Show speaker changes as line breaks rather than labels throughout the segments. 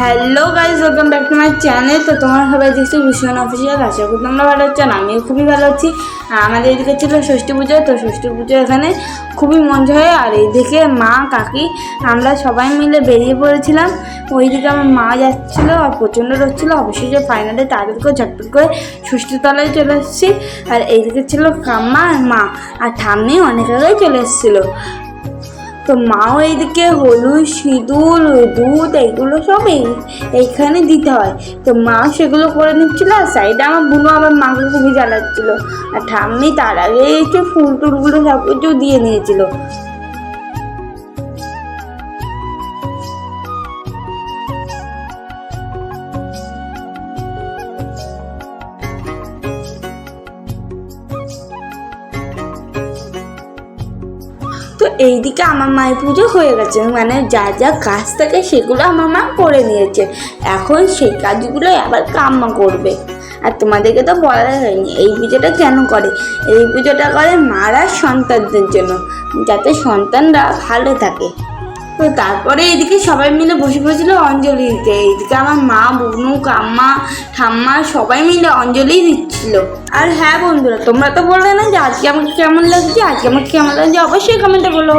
Hello guys welcome back to my channel তো তোমার সবাই দেখছি ভীষণ অফিসিয়াল আশা করি তোমরা ভালো হচ্ছে আর আমিও খুবই ভালো আছি। আমাদের এদিকে ছিল ষষ্ঠী পুজো, তো ষষ্ঠী পুজো এখানে খুবই মজা হয় আর এইদিকে মা, কাকি, আমরা সবাই মিলে বেরিয়ে পড়েছিলাম। ওইদিকে আমার মা যাচ্ছিল আর প্রচণ্ড রোদ ছিল। অবশ্যই যে ফাইনালে করে, ঝটপট করে ষষ্ঠী তলায় চলে এসেছি। আর এইদিকে ছিল কাম্মা আর মা। আর ঠাম্মি অনেক আগেই চলে এসেছিল। তো মাও এইদিকে হলুদ, সিঁদুর, দুধ এগুলো সব এই এইখানে দিতে হয়। তো মা সেগুলো করে নিচ্ছিল, আর সাইডে আমার বুনো আমার মাকে খুবই জ্বালাচ্ছিল। আর ঠাম্মি তার আগে একটু ফুল টুলগুলো সব কিছু দিয়ে নিয়েছিল। তো এইদিকে আমার মায়ের পুজো হয়ে গেছে। মানে যা যা কাজ থাকে সেগুলো আমার মা করে নিয়েছে। এখন সেই কাজগুলো আবার কাম্মা করবে। আর তোমাদেরকে তো বলা হয়নি, এই পুজোটা কেন করে? এই পুজোটা করে মারা সন্তানদের জন্য, যাতে সন্তানরা ভালো থাকে। তো তারপরে এদিকে সবাই মিলে বসে পড়েছিল অঞ্জলি দিতে এইদিকে আমার মা, বুনু, কাম্মা, ঠাম্মা সবাই মিলে অঞ্জলি দিচ্ছিল। আর হ্যাঁ বন্ধুরা, তোমরা তো বললে না যে আজকে আমাকে কেমন লাগছে? আজকে আমাকে কেমন লাগছে? অবশ্যই কমেন্টে বলো।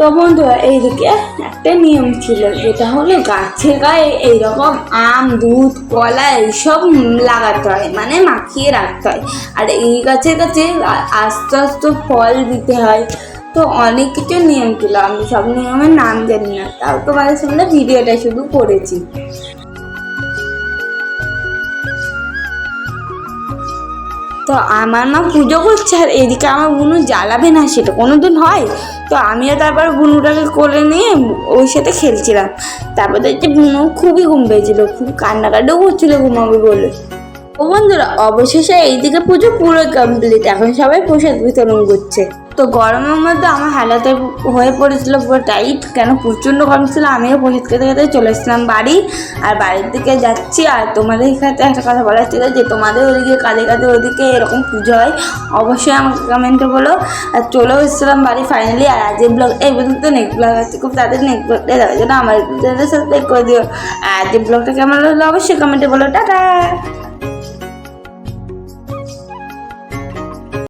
তো বন্ধুরা, এইদিকে একটা নিয়ম ছিল যেটা হলো গাছের গায়ে এইরকম আম, দুধ, কলা এইসব লাগাতে হয় মানে মাখিয়ে রাখতে হয়। আর এই গাছের কাছে আস্তে আস্তে ফল দিতে হয়। তো অনেক কিছু নিয়ম ছিল, আমি সব নিয়মের নাম জানি না, তাও তোমাদের সামনে ভিডিওটা শুধু করেছি। তো আমার মা পুজো করছে আর এদিকে আমার বুনু জ্বালাবে না, সেটা কোনো দিন হয়। তো আমিও তারপর বুনুটাকে করে নিয়ে ওই সাথে খেলছিলাম। তারপর দেখছি বুনু খুবই ঘুম পেয়েছিলো, খুব কান্নাকাটিও করছিল ঘুমাবে বলে। ও বন্ধুরা, অবশেষে এইদিকে পুজো পুরো কমপ্লিট এখন সবাই প্রসাদ বিতরণ করছে। তো গরমের মধ্যে আমার হালাতে হয়ে পড়েছিল, পুরো টাইট কেন প্রচণ্ড গরম ছিল, আমিও প্রসাদ খেতে খেতে চলে এসেছিলাম বাড়ি, আর বাড়ির দিকে যাচ্ছি, আর তোমাদের সাথে একটা কথা বলার ছিল যে তোমাদের ওদিকে কাঁধে কাঁধে ওদিকে এরকম পুজো হয়, অবশ্যই আমাকে কমেন্টে বলো। আর চলেও এসেছিলাম বাড়ি ফাইনালি আর আজ আজকের ব্লগ এই পর্যন্ত নেক্সট ব্লগ আছে, খুব তাদের নেক্সট ব্লগটা দেওয়ার জন্য আমার সাবস্ক্রাইব করে দিও। আর আজকের ব্লগটা কেমন লাগল অবশ্যই কমেন্টে বলো, টাটা!